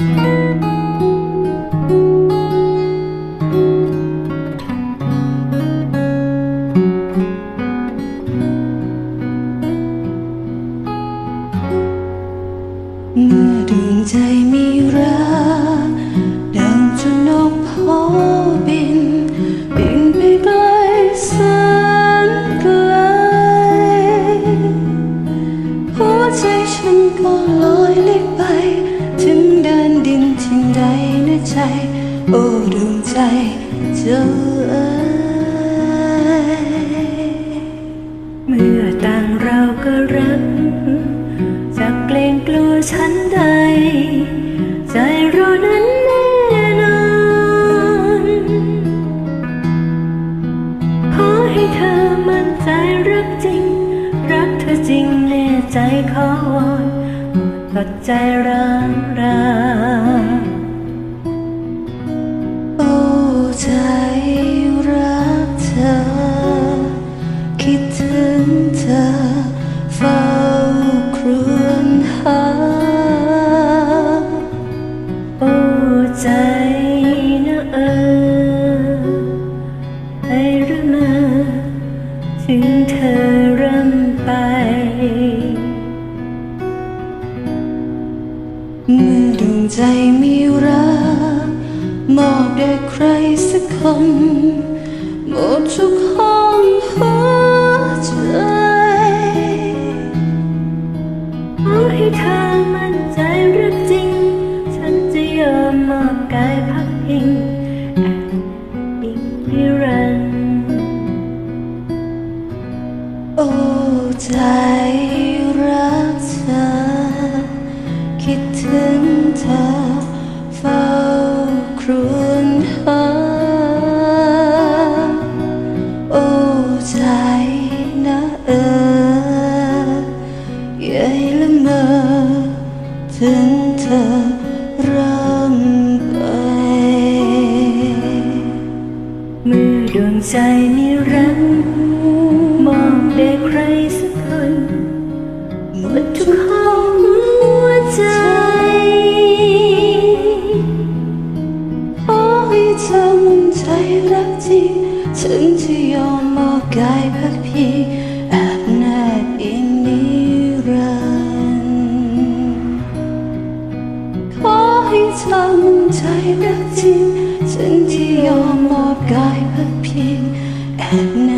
เโอ้ดวงใจเจ้าเอ๋ยเมื่อต่างเราก็รักจากเกรงกลัวฉันใด ใจเรานั้นแน่นอนขอให้เธอมั่นใจรักจริง รักเธอจริงแน่ใจขอวอนตัดใจร้างรา คิดถึงเธอเฝ้าครวญหา โอ้ใจนะเออให้หรือมาถึงเธอเรำไป เมื่อดวงใจมีรักมอบแด่ใครสักคนหมดทุก ขอให้เธอมั่นใจรักจริง ฉันจะยอมมอบกายพักพิงแอบอิงนิรัน โอ้ใจรักเธอ คิดถึงเธอเฝ้าครว ถึงเธอร่ำไปมือดวงใจมีรักมองได้ใครสักคนหมดทุกห้องหัวใจขอให้เธอมั่นใจรักจริงฉันจะยอม ทำใจรักจริงฉันที่ยอมมอบกายเพื่อเพียงแอบแน